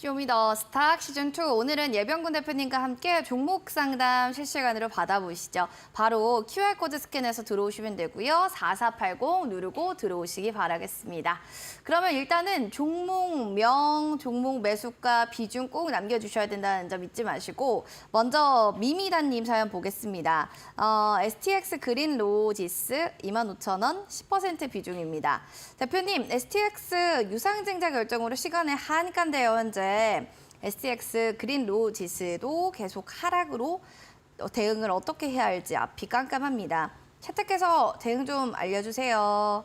쇼미더 스탁 시즌2 오늘은 예병군 대표님과 함께 종목 상담 실시간으로 받아보시죠. 바로 QR코드 스캔해서 들어오시면 되고요. 4480 누르고 들어오시기 바라겠습니다. 그러면 일단은 종목명, 종목 매수가 비중 꼭 남겨주셔야 된다는 점 잊지 마시고 먼저 미미단님 사연 보겠습니다. 어, STX 그린 로지스 25,000원 10% 비중입니다. 대표님, STX 유상증자 결정으로 시간에 한가인데요, 현재. STX 그린 로지스도 계속 하락으로 어, 대응을 어떻게 해야 할지 앞이 깜깜합니다. 채택해서 대응 좀 알려주세요.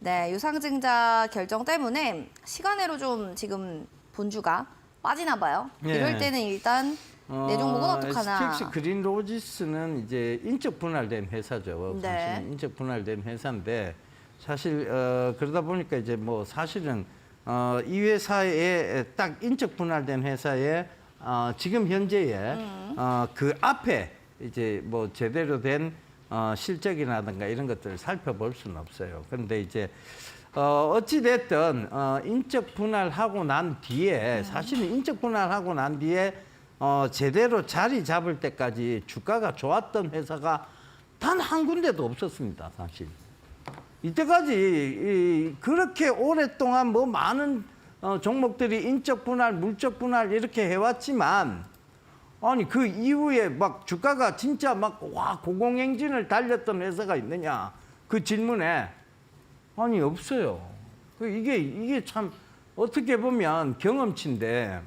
네, 유상증자 결정 때문에 시간으로 좀 지금 본주가 빠지나 봐요. 예. 이럴 때는 일단 내 종목은 어떡하나. STX 그린 로지스는 이제 인적 분할된 회사죠. 네. 인적 분할된 회사인데 사실 어, 그러다 보니까 이제 뭐 사실은 어, 이 회사에 딱 인적 분할된 회사에 어, 지금 현재에 음. 어, 그 앞에 이제 뭐 제대로 된 어, 실적이라든가 이런 것들을 살펴볼 수는 없어요. 그런데 이제 어, 어찌됐든 어, 인적 분할하고 난 뒤에 사실은 인적 분할하고 난 뒤에 어, 제대로 자리 잡을 때까지 주가가 좋았던 회사가 단 한 군데도 없었습니다, 사실. 이때까지 이, 그렇게 오랫동안 뭐 많은 어, 종목들이 인적 분할, 물적 분할 이렇게 해왔지만 아니 그 이후에 막 주가가 진짜 막 와 고공행진을 달렸던 회사가 있느냐 그 질문에 아니 없어요. 그 이게 이게 참 어떻게 보면 경험치인데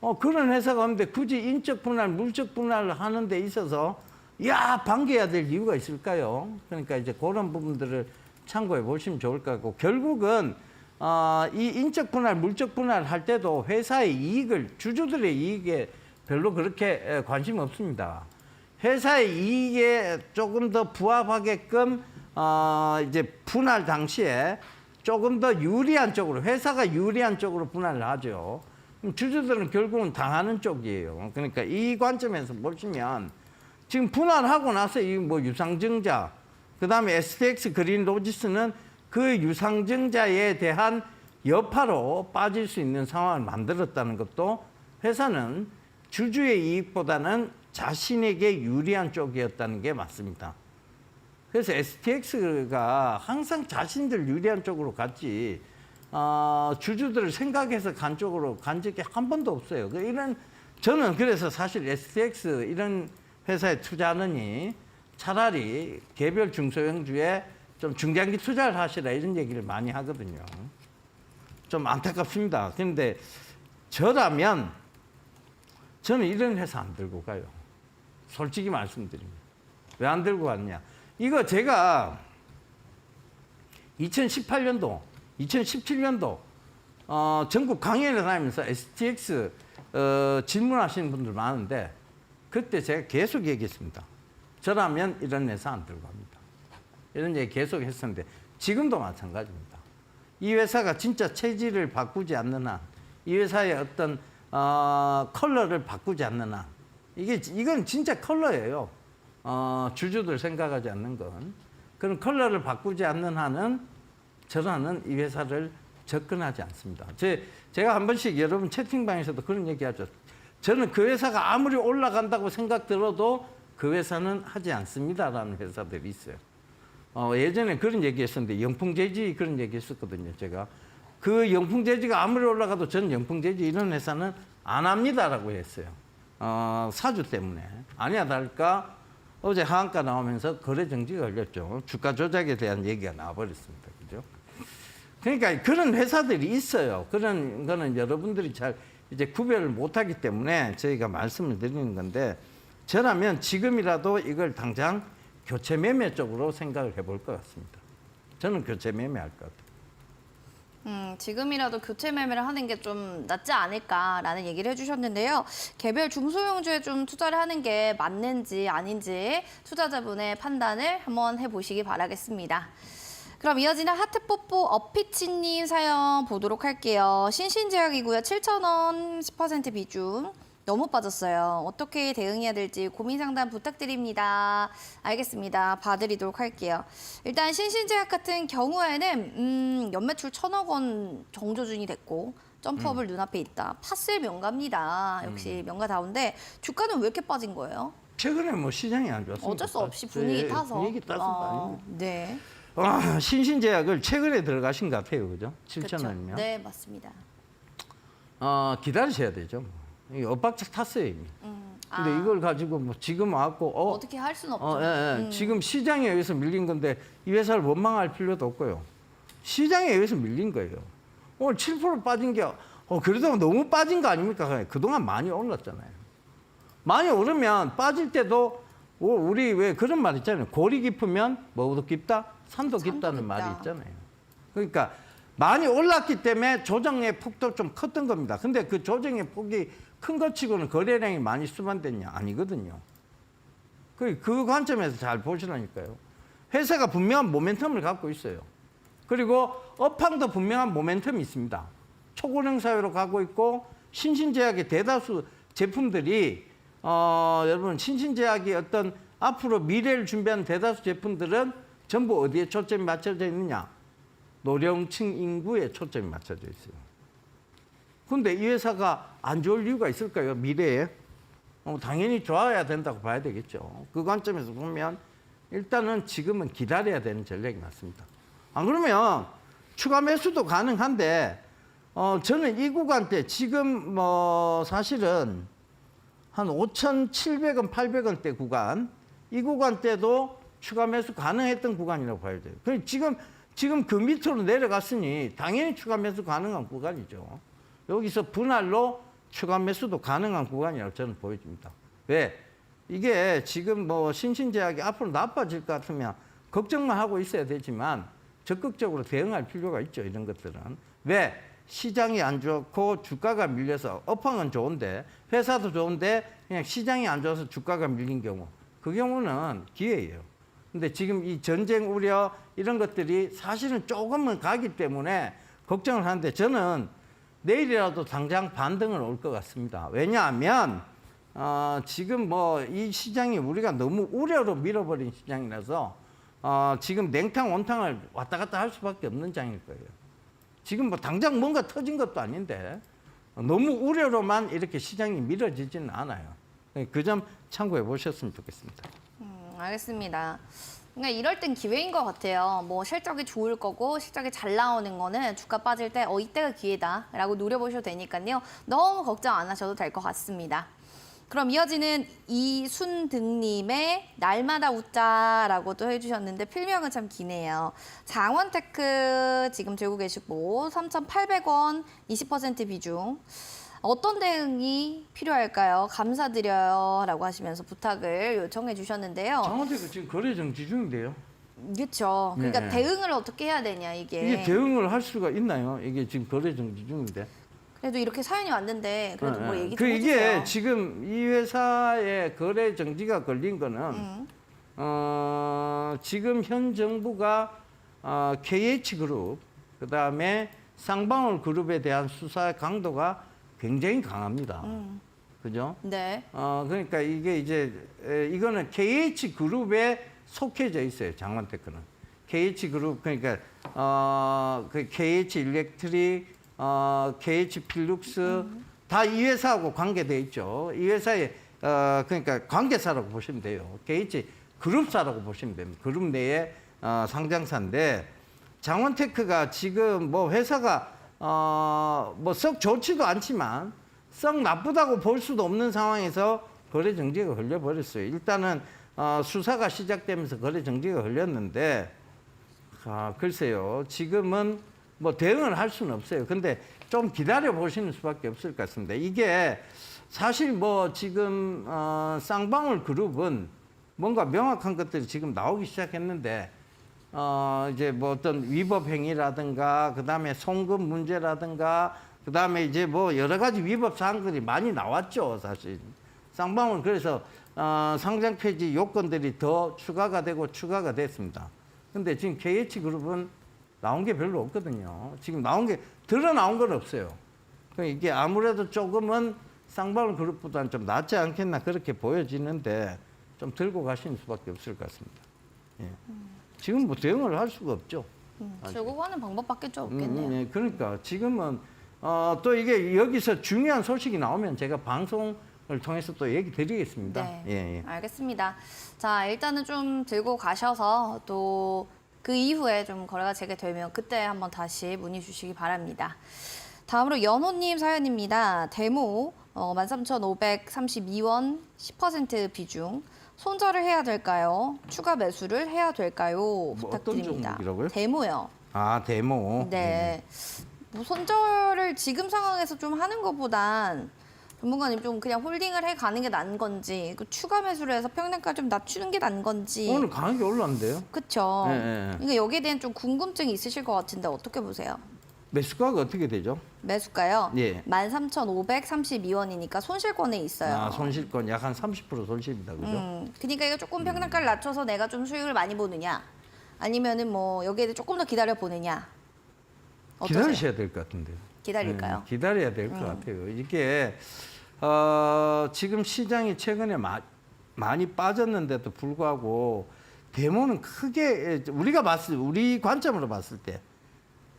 어 그런 회사가 없는데 굳이 인적 분할, 물적 분할을 하는 데 있어서 야 반겨야 될 이유가 있을까요? 그러니까 이제 그런 부분들을 참고해 보시면 좋을 것 같고 결국은 어, 이 인적 분할, 물적 분할 할 때도 회사의 이익을 주주들의 이익에 별로 그렇게 에, 관심 없습니다. 회사의 이익에 조금 더 부합하게끔 어, 이제 분할 당시에 조금 더 유리한 쪽으로 회사가 유리한 쪽으로 분할을 하죠. 주주들은 결국은 당하는 쪽이에요. 그러니까 이 관점에서 보시면 지금 분할하고 나서 이 뭐 유상증자, 그 다음에 STX 그린 로지스는 그 유상증자에 대한 여파로 빠질 수 있는 상황을 만들었다는 것도 회사는 주주의 이익보다는 자신에게 유리한 쪽이었다는 게 맞습니다. 그래서 STX가 항상 자신들 유리한 쪽으로 갔지, 어, 주주들을 생각해서 간 쪽으로 간 적이 한 번도 없어요. 그 이런, 저는 그래서 사실 STX 이런 회사에 투자하느니 차라리 개별 중소형주에 좀 중장기 투자를 하시라 이런 얘기를 많이 하거든요. 좀 안타깝습니다. 그런데 저라면 저는 이런 회사 안 들고 가요. 솔직히 말씀드립니다. 왜 안 들고 갔냐? 이거 제가 2018년도, 2017년도 어, 전국 강연을 다니면서 STX 어, 질문하시는 분들 많은데 그때 제가 계속 얘기했습니다. 저라면 이런 회사 안 들고 갑니다. 이런 얘기 계속 했었는데 지금도 마찬가지입니다. 이 회사가 진짜 체질을 바꾸지 않는 한, 이 회사의 어떤 어, 컬러를 바꾸지 않는 한, 이게 이건 진짜 컬러예요. 어, 주주들 생각하지 않는 건 그런 컬러를 바꾸지 않는 한은 저라는 이 회사를 접근하지 않습니다. 제, 제가 한 번씩 여러분 채팅방에서도 그런 얘기하죠. 저는 그 회사가 아무리 올라간다고 생각 들어도 그 회사는 하지 않습니다라는 회사들이 있어요. 어, 예전에 그런 얘기 했었는데 영풍재지 그런 얘기 했었거든요. 제가 그 영풍재지가 아무리 올라가도 저는 영풍재지 이런 회사는 안 합니다라고 했어요. 어, 사주 때문에 아니야 다를까 어제 하한가 나오면서 거래 정지가 걸렸죠. 주가 조작에 대한 얘기가 나와버렸습니다. 그죠? 그러니까 그런 회사들이 있어요. 그런 거는 여러분들이 잘 이제 구별을 못하기 때문에 저희가 말씀을 드리는 건데 저라면 지금이라도 이걸 당장 교체 매매 쪽으로 생각을 해볼 것 같습니다. 저는 교체 매매할 것 같아요. 음, 지금이라도 교체 매매를 하는 게 좀 낫지 않을까라는 얘기를 해주셨는데요. 개별 중소형주에 좀 투자를 하는 게 맞는지 아닌지 투자자분의 판단을 한번 해보시기 바라겠습니다. 그럼 이어지는 하트뽀뽀 어피치님 사연 보도록 할게요. 신신제약이고요. 7,000원 10% 비중. 너무 빠졌어요. 어떻게 대응해야 될지 고민 상담 부탁드립니다. 알겠습니다. 봐드리도록 할게요. 일단 신신제약 같은 경우에는 음, 연매출 천억 원 정조준이 됐고 점프업을 음. 눈앞에 있다. 팥을 명가입니다. 역시 명가다운데 주가는 왜 이렇게 빠진 거예요? 최근에 뭐 시장이 안 좋았습니다. 어쩔 수 없이 분위기 예, 타서. 분위기 타서 어. 네. 아, 신신제약을 최근에 들어가신 것 같아요, 그죠? 7천 그렇죠. 원이면. 네, 맞습니다. 어, 기다리셔야 되죠. 이 엇박자 탔어요 이미. 음, 근데 아, 이걸 가지고 뭐 지금 와갖고 어, 어떻게 할 수는 없죠. 어, 예, 예. 음. 지금 시장에 의해서 밀린 건데 이 회사를 원망할 필요도 없고요. 시장에 의해서 밀린 거예요. 오늘 7% 빠진 게 어, 그래도 너무 빠진 거 아닙니까? 그동안 많이 올랐잖아요. 많이 오르면 빠질 때도 오, 우리 왜 그런 말 있잖아요. 골이 깊으면 뭐도 깊다? 산도 산도 깊다는 깊다. 말이 있잖아요. 그러니까 많이 올랐기 때문에 조정의 폭도 좀 컸던 겁니다. 근데 그 조정의 폭이 큰 것 치고는 거래량이 많이 수반됐냐? 아니거든요. 그, 그 관점에서 잘 보시라니까요. 회사가 분명한 모멘텀을 갖고 있어요. 그리고 업황도 분명한 모멘텀이 있습니다. 초고령 사회로 가고 있고 신신제약의 대다수 제품들이 어, 여러분 신신제약이 어떤 앞으로 미래를 준비하는 대다수 제품들은 전부 어디에 초점이 맞춰져 있느냐? 노령층 인구에 초점이 맞춰져 있어요. 근데 이 회사가 안 좋을 이유가 있을까요? 미래에? 어, 당연히 좋아야 된다고 봐야 되겠죠. 그 관점에서 보면 일단은 지금은 기다려야 되는 전략이 맞습니다. 안 그러면 추가 매수도 가능한데 어, 저는 이 구간 때 지금 뭐 사실은 한 5,700원, 800원대 구간 이 구간 때도 추가 매수 가능했던 구간이라고 봐야 돼요. 그 지금 지금 그 밑으로 내려갔으니 당연히 추가 매수 가능한 구간이죠. 여기서 분할로 추가 매수도 가능한 구간이라고 저는 보여집니다. 왜? 이게 지금 뭐 신신제약이 앞으로 나빠질 것 같으면 걱정만 하고 있어야 되지만 적극적으로 대응할 필요가 있죠. 이런 것들은. 왜? 시장이 안 좋고 주가가 밀려서 업황은 좋은데 회사도 좋은데 그냥 시장이 안 좋아서 주가가 밀린 경우 그 경우는 기회예요. 근데 지금 이 전쟁 우려 이런 것들이 사실은 조금은 가기 때문에 걱정을 하는데 저는 내일이라도 당장 반등을 올것 같습니다. 왜냐하면 어, 지금 뭐 이 시장이 우리가 너무 우려로 밀어버린 시장이라서 어, 지금 냉탕 온탕을 왔다 갔다 할 수밖에 없는 장일 거예요. 지금 뭐 당장 뭔가 터진 것도 아닌데 너무 우려로만 이렇게 시장이 밀어지지는 않아요. 그 점 참고해 보셨으면 좋겠습니다. 음, 알겠습니다. 그러니까 이럴 땐 기회인 것 같아요. 뭐 실적이 좋을 거고 실적이 잘 나오는 거는 주가 빠질 때 어 이때가 기회다라고 노려보셔도 되니까요. 너무 걱정 안 하셔도 될 것 같습니다. 그럼 이어지는 이순등님의 날마다 웃자라고도 해주셨는데 필명은 참 기네요. 장원테크 지금 들고 계시고 3,800원 20% 비중. 어떤 대응이 필요할까요? 감사드려요 라고 하시면서 부탁을 요청해 주셨는데요. 장원택 지금 거래 정지 중인데요. 그렇죠. 그러니까 네. 대응을 어떻게 해야 되냐 이게. 이게 대응을 할 수가 있나요? 이게 지금 거래 정지 중인데. 그래도 이렇게 사연이 왔는데 그래도 뭐 예, 예. 얘기 그좀 해주세요. 이게 지금 이 회사의 거래 정지가 걸린 거는 음. 어, 지금 현 정부가 어, KH 그룹 그다음에 쌍방울 그룹에 대한 수사 강도가 굉장히 강합니다. 음. 그죠? 네. 어, 그러니까 이게 이제 에, 이거는 KH 그룹에 속해져 있어요. 장원테크는. KH 그룹 그러니까 어, 그 KH 일렉트릭, 어, KH 필룩스 다이 회사하고 관계돼 있죠. 이 회사에 어, 그러니까 관계사라고 보시면 돼요. KH 그룹사라고 보시면 됩니다. 그룹 내에 어, 상장사인데 장원테크가 지금 뭐 회사가 어, 뭐 썩 좋지도 않지만 썩 나쁘다고 볼 수도 없는 상황에서 거래 정지가 걸려 버렸어요. 일단은 어, 수사가 시작되면서 거래 정지가 걸렸는데 아, 글쎄요. 지금은 뭐 대응을 할 수는 없어요. 근데 좀 기다려 보시는 수밖에 없을 것 같습니다. 이게 사실 뭐 지금 어, 쌍방울 그룹은 뭔가 명확한 것들이 지금 나오기 시작했는데 어, 이제 뭐 어떤 위법 행위라든가 그다음에 송금 문제라든가 그다음에 이제 뭐 여러 가지 위법 사항들이 많이 나왔죠, 사실. 쌍방울 그래서 어, 상장 폐지 요건들이 더 추가가 되고 추가가 됐습니다. 근데 지금 KH 그룹은 나온 게 별로 없거든요. 지금 나온 게 드러 나온 건 없어요. 그러니까 이게 아무래도 조금은 쌍방울 그룹보다는 좀 낫지 않겠나 그렇게 보여지는데 좀 들고 가시는 수밖에 없을 것 같습니다. 예. 지금 뭐 대응을 할 수가 없죠. 음, 들고 가는 방법밖에 좀 음, 없겠네요. 음, 예. 그러니까 지금은 어, 또 이게 여기서 중요한 소식이 나오면 제가 방송 을 통해서 또 얘기 드리겠습니다. 네. 예, 예. 알겠습니다. 자, 일단은 좀 들고 가셔서 또 그 이후에 좀 거래가 재개되면 그때 한번 다시 문의 주시기 바랍니다. 다음으로 연호님 사연입니다. 데모 어, 13,532원 10% 비중. 손절을 해야 될까요? 추가 매수를 해야 될까요? 뭐 부탁드립니다. 종목이라고요? 데모요. 아 데모. 네. 뭐 손절을 지금 상황에서 좀 하는 것보단 전문가님 좀 그냥 홀딩을 해 가는 게 나은 건지 그 추가 매수를 해서 평단가 좀 낮추는 게 나은 건지 오늘 강하게 올랐는데요. 그쵸 네, 네, 네. 그러니까 여기에 대한 좀 궁금증이 있으실 것 같은데 어떻게 보세요? 매수가가 어떻게 되죠? 매수가요? 예. 13,532원이니까 손실권에 있어요. 아, 손실권 약 한 30% 손실입니다. 그죠? 음, 그러니까 이거 조금 평단가를 낮춰서 내가 좀 수익을 많이 보느냐 아니면은 뭐 여기에 조금 더 기다려 보느냐 어떠세요? 기다리셔야 될 것 같은데요. 기다릴까요? 음. 네, 기다려야 될것 같아요. 이게 어, 지금 시장이 최근에 마, 많이 빠졌는데도 불구하고 데모는 크게 우리가 봤을 우리 관점으로 봤을 때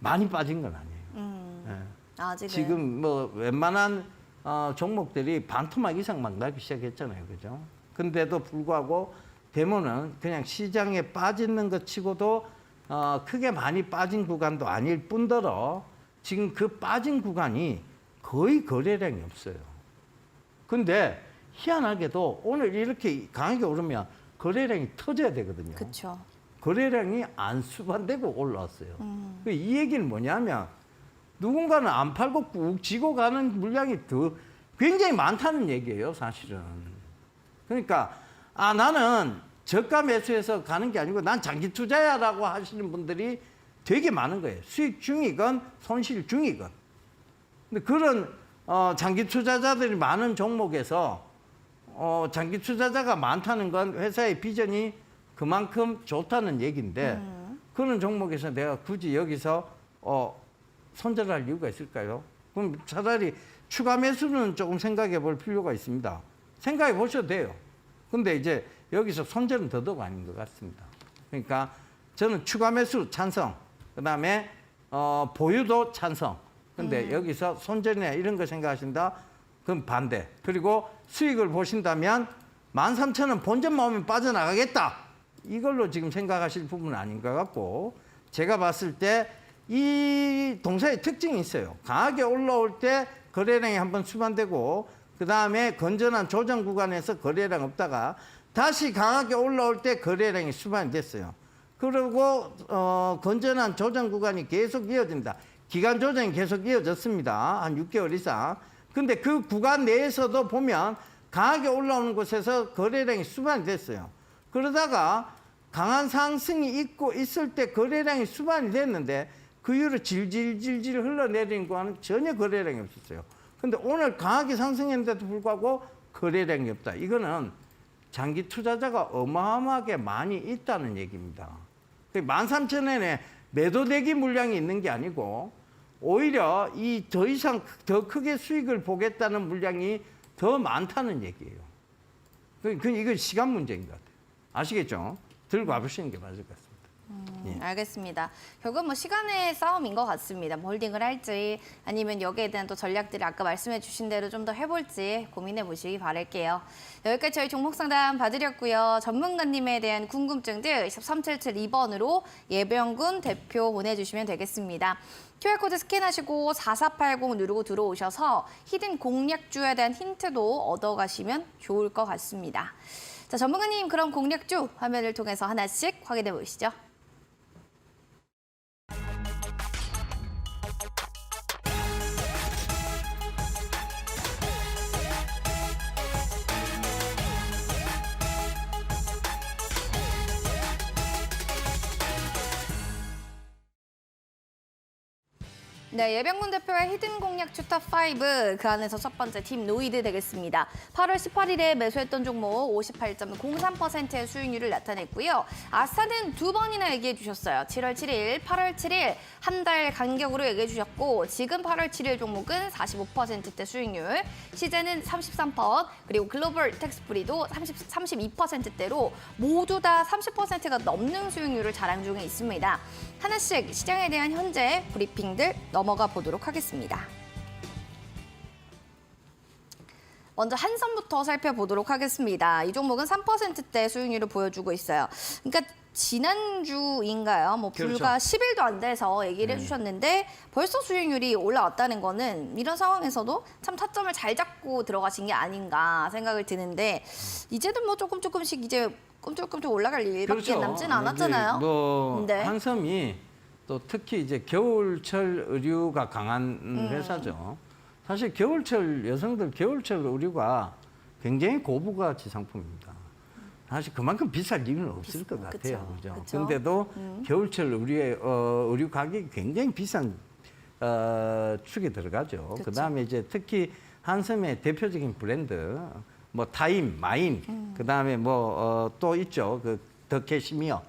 많이 빠진 건 아니에요. 음, 예. 아직은 지금 뭐 웬만한 어, 종목들이 반토막 이상 막 나기 시작했잖아요, 그죠? 근데도 불구하고 데모는 그냥 시장에 빠지는 것 치고도 어, 크게 많이 빠진 구간도 아닐 뿐더러 지금 그 빠진 구간이 거의 거래량이 없어요. 근데 희한하게도 오늘 이렇게 강하게 오르면 거래량이 터져야 되거든요. 그렇죠. 거래량이 안 수반되고 올라왔어요. 음. 그이 얘기는 뭐냐면 누군가는 안 팔고 꾹 쥐고 가는 물량이 더 굉장히 많다는 얘기예요, 사실은. 그러니까 아 나는 저가 매수해서 가는 게 아니고 난 장기 투자야라고 하시는 분들이 되게 많은 거예요. 수익 중이건 손실 중이건. 근데 그런 어, 장기 투자자들이 많은 종목에서 어, 장기 투자자가 많다는 건 회사의 비전이 그만큼 좋다는 얘기인데 그런 종목에서 내가 굳이 여기서 어, 손절할 이유가 있을까요? 그럼 차라리 추가 매수는 조금 생각해 볼 필요가 있습니다. 생각해 보셔도 돼요. 근데 이제 여기서 손절은 더더욱 아닌 것 같습니다. 그러니까 저는 추가 매수 찬성, 그 다음에 어, 보유도 찬성. 근데 여기서 손절이나 이런 거 생각하신다? 그럼 반대. 그리고 수익을 보신다면 13,000원 본전만 오면 빠져나가겠다. 이걸로 지금 생각하실 부분은 아닌 것 같고 제가 봤을 때 이 동사의 특징이 있어요. 강하게 올라올 때 거래량이 한번 수반되고 그 다음에 건전한 조정 구간에서 거래량 없다가 다시 강하게 올라올 때 거래량이 수반이 됐어요. 그리고 어, 건전한 조정 구간이 계속 이어진다. 기간 조정이 계속 이어졌습니다. 한 6개월 이상. 근데 그 구간 내에서도 보면 강하게 올라오는 곳에서 거래량이 수반이 됐어요. 그러다가 강한 상승이 있고 있을 때 거래량이 수반이 됐는데 그 이후로 질질질질 흘러내리는 거는 전혀 거래량이 없었어요. 근데 오늘 강하게 상승했는데도 불구하고 거래량이 없다. 이거는 장기 투자자가 어마어마하게 많이 있다는 얘기입니다. 13,000원에 매도대기 물량이 있는 게 아니고 오히려 이 더 이상 더 크게 수익을 보겠다는 물량이 더 많다는 얘기예요. 그, 그 이건 시간 문제인 것 같아요. 아시겠죠? 들고 와보시는 게 맞을 것 같습니다. 음, 알겠습니다. 결국 뭐 시간의 싸움인 것 같습니다. 뭐 홀딩을 할지 아니면 여기에 대한 또 전략들을 아까 말씀해 주신 대로 좀 더 해볼지 고민해 보시기 바랄게요. 여기까지 저희 종목 상담 봐드렸고요. 전문가님에 대한 궁금증 들 3772번으로 예병군 대표 보내주시면 되겠습니다. QR코드 스캔하시고 4480 누르고 들어오셔서 히든 공략주에 대한 힌트도 얻어가시면 좋을 것 같습니다. 자, 전문가님 그럼 공략주 화면을 통해서 하나씩 확인해 보시죠. 네, 예병군 대표의 히든 공략 추탑 5, 그 안에서 첫 번째 팀 노이드 되겠습니다. 8월 18일에 매수했던 종목 58.03%의 수익률을 나타냈고요. 아스타는 두 번이나 얘기해 주셨어요. 7월 7일, 8월 7일 한 달 간격으로 얘기해 주셨고 지금 8월 7일 종목은 45%대 수익률, 시제는 33%, 그리고 글로벌 텍스프리도 30, 32%대로 모두 다 30%가 넘는 수익률을 자랑 중에 있습니다. 하나씩 시장에 대한 현재 브리핑들 넘어가 보도록 하겠습니다. 먼저 한선부터 살펴보도록 하겠습니다. 이 종목은 3%대 수익률을 보여주고 있어요. 그러니까 지난주인가요? 뭐 불과 그렇죠. 10일도 안 돼서 얘기를 해주셨는데 벌써 수익률이 올라왔다는 거는 이런 상황에서도 참 타점을 잘 잡고 들어가신 게 아닌가 생각을 드는데 이제는 뭐 조금 조금씩 이제 꿈틀꿈틀 올라갈 일밖에 남진 않았잖아요. 이제 뭐 네. 한섬이 또 특히 이제 겨울철 의류가 강한 음. 회사죠. 사실 겨울철 여성들 겨울철 의류가 굉장히 고부가 지상품입니다. 사실 그만큼 비쌀 이유는 없을 것 같아요. 그죠? 그쵸. 근데도 음. 겨울철 의류의 어, 의류 가격이 굉장히 비싼 어, 축에 들어가죠. 그쵸. 그다음에 이제 특히 한섬의 대표적인 브랜드 뭐 타임, 마임, 음. 그 다음에 뭐또 있죠. 그 더 캐시미어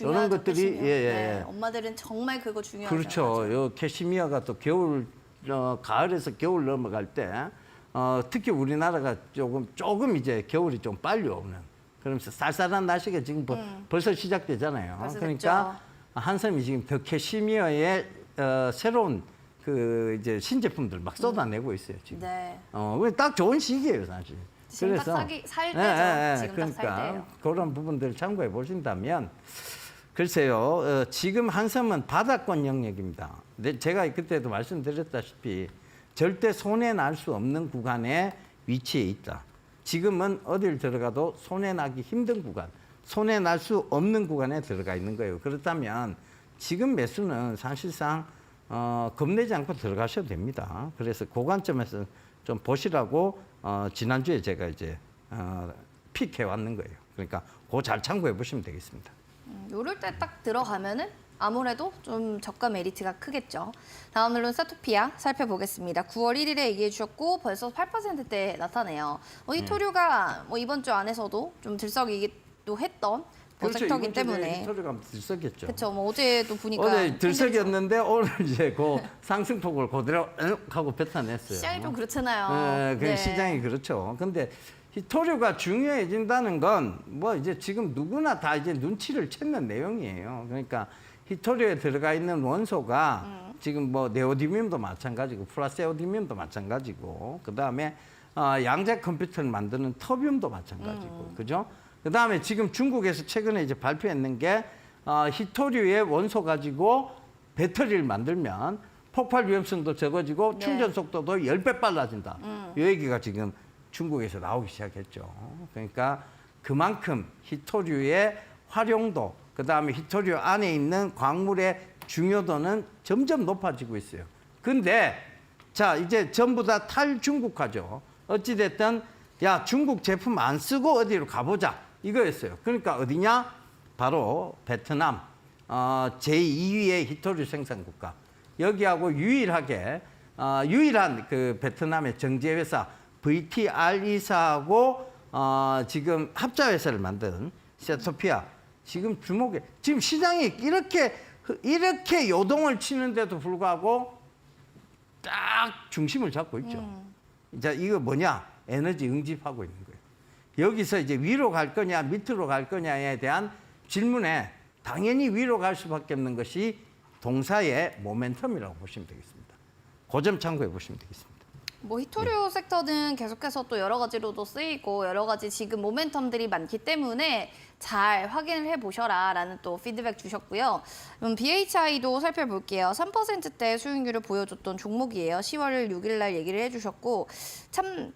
이런 것들이. 예, 예, 네, 예. 엄마들은 정말 그거 중요하죠. 그렇죠. 요 캐시미어가 또 겨울 어, 가을에서 겨울 넘어갈 때 어, 특히 우리나라가 조금 조금 이제 겨울이 좀 빨리 오는 그러면서 쌀쌀한 날씨가 지금 벌- 벌써 시작되잖아요. 음. 벌써 그러니까. 한섬이 지금 더 캐시미어의 어, 새로운 그 이제 신제품들 막 쏟아내고 있어요 지금. 네. 어, 딱 좋은 시기예요, 사실. 지금 딱 사기- 살 때죠. 지금 딱살 그러니까 때예요. 그런 부분들 참고해 보신다면 글쎄요, 어, 지금 한섬은 바닥권 영역입니다. 근데 제가 그때도 말씀드렸다시피 절대 손해 날 수 없는 구간에 위치해 있다. 지금은 어딜 들어가도 손해 나기 힘든 구간, 손해 날 수 없는 구간에 들어가 있는 거예요. 그렇다면 지금 매수는 사실상 어, 겁내지 않고 들어가셔도 됩니다. 그래서 그 관점에서 좀 보시라고 어, 지난주에 제가 이제 어, 픽해 왔는 거예요. 그러니까 그거 잘 참고해 보시면 되겠습니다. 음, 요럴 때 딱 들어가면은 아무래도 좀 저가 메리트가 크겠죠. 다음으로는 사토피아 살펴보겠습니다. 9월 1일에 얘기해 주셨고 벌써 8%대 나타내요. 어, 이 토류가 뭐 이번 주 안에서도 좀 들썩이기도 했던 뭐 섹터기 때문에 소리가 들썩였죠. 그렇죠. 뭐 어제도 보니까 어제 들썩였는데 오늘 이제 그 상승폭을 그대로 응 하고 뱉어냈어요. 시장이 좀 그렇잖아요. 네, 그 네. 시장이 그렇죠. 근데 이 토류가 중요해진다는 건 뭐 이제 지금 누구나 다 이제 눈치를 채는 내용이에요. 그러니까 히토류에 들어가 있는 원소가 음. 지금 뭐 네오디뮴도 마찬가지고 플라세오디뮴도 마찬가지고 그 다음에 어, 양자 컴퓨터를 만드는 터뷴도 마찬가지고 음. 그죠? 그 다음에 지금 중국에서 최근에 이제 발표했는 게 어, 히토류의 원소 가지고 배터리를 만들면 폭발 위험성도 적어지고 네. 충전 속도도 10배 빨라진다. 음. 이 얘기가 지금 중국에서 나오기 시작했죠. 그러니까 그만큼 히토류의 활용도, 그 다음에 히토류 안에 있는 광물의 중요도는 점점 높아지고 있어요. 근데 자, 이제 전부 다 탈중국화죠. 어찌됐든 야, 중국 제품 안 쓰고 어디로 가보자. 이거였어요. 그러니까 어디냐? 바로 베트남. 어, 제2위의 히토류 생산 국가. 여기하고 유일하게 어, 유일한 그 베트남의 정제 회사 VTR이사하고 어, 지금 합자 회사를 만든 세토피아 지금 주목에 지금 시장이 이렇게 이렇게 요동을 치는데도 불구하고 딱 중심을 잡고 있죠. 자, 이거 뭐냐? 에너지 응집하고 있는 거예요. 여기서 이제 위로 갈 거냐, 밑으로 갈 거냐에 대한 질문에 당연히 위로 갈 수밖에 없는 것이 동사의 모멘텀이라고 보시면 되겠습니다. 그점 참고해 보시면 되겠습니다. 뭐 히토류 섹터는 계속해서 또 여러 가지로도 쓰이고 여러 가지 지금 모멘텀들이 많기 때문에 잘 확인을 해 보셔라라는 또 피드백 주셨고요. 그럼 BHI도 살펴볼게요. 3%대 수익률을 보여줬던 종목이에요. 10월 6일 날 얘기를 해주셨고 참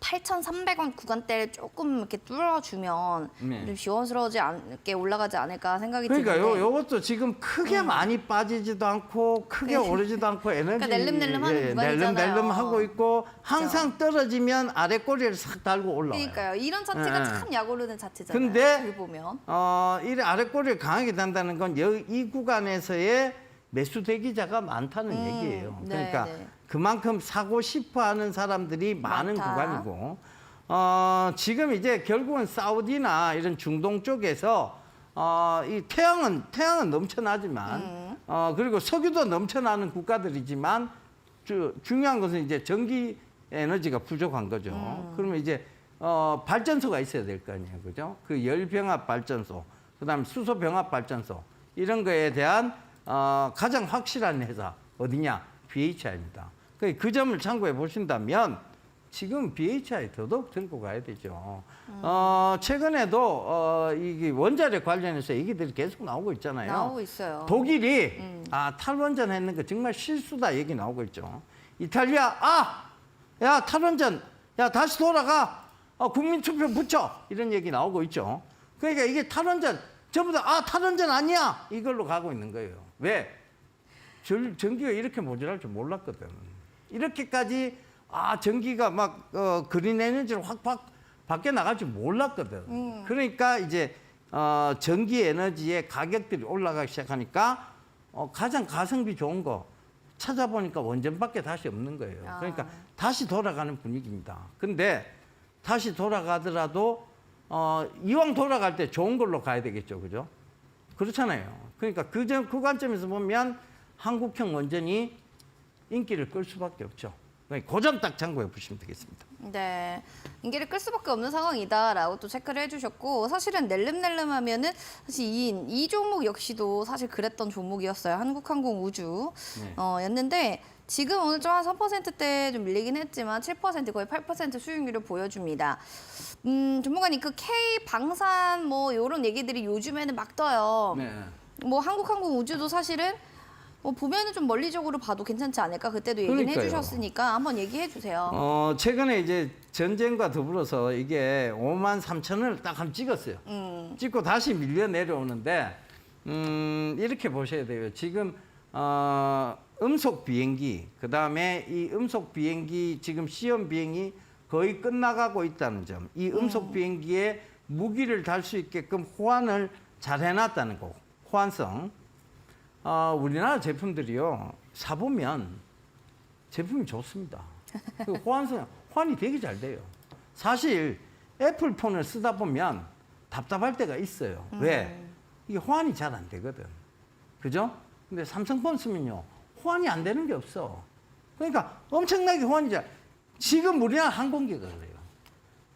8,300원 구간대를 조금 이렇게 뚫어주면 네. 좀 시원스러워지 않게 올라가지 않을까 생각이 그러니까 드는데 요, 요것도 지금 크게 많이 빠지지도 않고 크게 네. 오르지도 않고 에너지 그러니까 낼름낼름하는 구간이잖아요. 낼름낼름 하고 있고 항상 떨어지면 아래 꼬리를 싹 달고 올라와요. 그러니까요. 이런 자체가 네. 참 약오르는 자체잖아요. 근데 글 보면. 어, 이 아래 꼬리를 강하게 단다는 건 이 구간에서의 매수 대기자가 많다는 음, 얘기예요. 네, 그러니까 네. 그만큼 사고 싶어 하는 사람들이 많은 많다. 구간이고 어, 지금 이제 결국은 사우디나 이런 중동 쪽에서 어, 이 태양은 태양은 넘쳐나지만 음. 어, 그리고 석유도 넘쳐나는 국가들이지만 주, 중요한 것은 이제 전기 에너지가 부족한 거죠. 음. 그러면 이제 어, 발전소가 있어야 될 거 아니에요, 그죠? 그 열병합 발전소, 그 다음 에 수소 병합 발전소 이런 거에 대한 어, 가장 확실한 회사 어디냐? BHI입니다. 그 점을 참고해 보신다면 지금 BHI 더더욱 들고 가야 되죠. 어, 최근에도 어, 이게 원자력 관련해서 얘기들이 계속 나오고 있잖아요. 나오고 있어요. 독일이 음. 아 탈원전 했는 거 정말 실수다 얘기 나오고 있죠. 이탈리아 아 야 탈원전 야 다시 돌아가 어, 국민 투표 붙여 이런 얘기 나오고 있죠. 그러니까 이게 탈원전 전부 다 아 탈원전 아니야 이걸로 가고 있는 거예요. 왜? 전, 전기가 이렇게 모자랄 줄 몰랐거든. 이렇게까지 아 전기가 막 어, 그린 에너지로 확확 밖에 나갈 줄 몰랐거든. 그러니까 이제 어, 전기 에너지의 가격들이 올라가기 시작하니까 어, 가장 가성비 좋은 거 찾아보니까 원전밖에 다시 없는 거예요. 아. 그러니까 다시 돌아가는 분위기입니다. 근데 다시 돌아가더라도 어, 이왕 돌아갈 때 좋은 걸로 가야 되겠죠, 그죠? 그렇잖아요. 그러니까 그, 점, 그 관점에서 보면 한국형 원전이 인기를 끌 수밖에 없죠. 고점 딱 참고해 보시면 되겠습니다. 네, 인기를 끌 수밖에 없는 상황이다라고 또 체크를 해주셨고 사실은 낼름낼름하면은 사실 이, 이 종목 역시도 사실 그랬던 종목이었어요. 한국항공우주 네. 어, 였는데 지금 오늘 좀 한 3%대 좀 밀리긴 했지만 7% 거의 8% 수익률을 보여줍니다. 음, 전문가님 그 K 방산 뭐 이런 얘기들이 요즘에는 막 떠요. 네. 뭐 한국항공우주도 사실은 뭐 보면은 좀 멀리적으로 봐도 괜찮지 않을까 그때도 얘기는 그러니까요. 해주셨으니까 한번 얘기해 주세요. 어, 최근에 이제 전쟁과 더불어서 이게 5만 3천을 딱 한번 찍었어요. 음. 찍고 다시 밀려 내려오는데 음, 이렇게 보셔야 돼요. 지금 어, 음속 비행기 그 다음에 이 음속 비행기 지금 시험 비행이 거의 끝나가고 있다는 점. 이 음속 비행기에 무기를 달 수 있게끔 호환을 잘 해놨다는 거. 호환성. 어, 우리나라 제품들이요 사보면 제품이 좋습니다. 그 호환성 호환이 되게 잘 돼요. 사실 애플 폰을 쓰다 보면 답답할 때가 있어요. 왜? 이게 호환이 잘 안 되거든. 그죠? 근데 삼성폰 쓰면요 호환이 안 되는 게 없어. 그러니까 엄청나게 호환이 잘. 지금 우리나라 항공기가 그래요.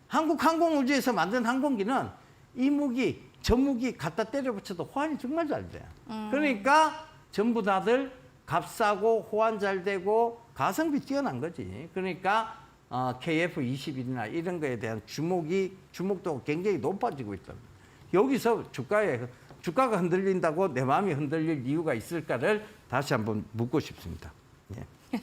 한국 항공우주에서 만든 항공기는 이 무기, 저 무기 갖다 때려 붙여도 호환이 정말 잘 돼. 그러니까 전부 다들 값싸고 호환 잘 되고 가성비 뛰어난 거지. 그러니까 어, KF21이나 이런 거에 대한 주목이 주목도가 굉장히 높아지고 있다. 여기서 주가에 주가가 흔들린다고 내 마음이 흔들릴 이유가 있을까를 다시 한번 묻고 싶습니다. 예.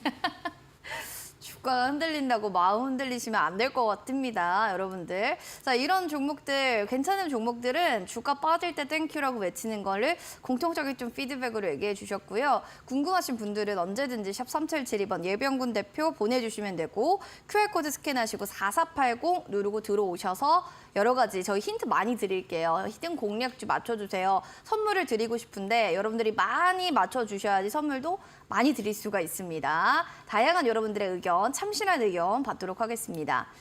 주가가 흔들린다고 마음 흔들리시면 안 될 것 같습니다, 여러분들. 자, 이런 종목들, 괜찮은 종목들은 주가 빠질 때 땡큐라고 외치는 거를 공통적인 좀 피드백으로 얘기해 주셨고요. 궁금하신 분들은 언제든지 샵 3772번 예병군 대표 보내주시면 되고 QR코드 스캔하시고 4480 누르고 들어오셔서 여러 가지 저희 힌트 많이 드릴게요. 히든 공략주 맞춰주세요. 선물을 드리고 싶은데 여러분들이 많이 맞춰주셔야지 선물도 많이 드릴 수가 있습니다. 다양한 여러분들의 의견, 참신한 의견 받도록 하겠습니다.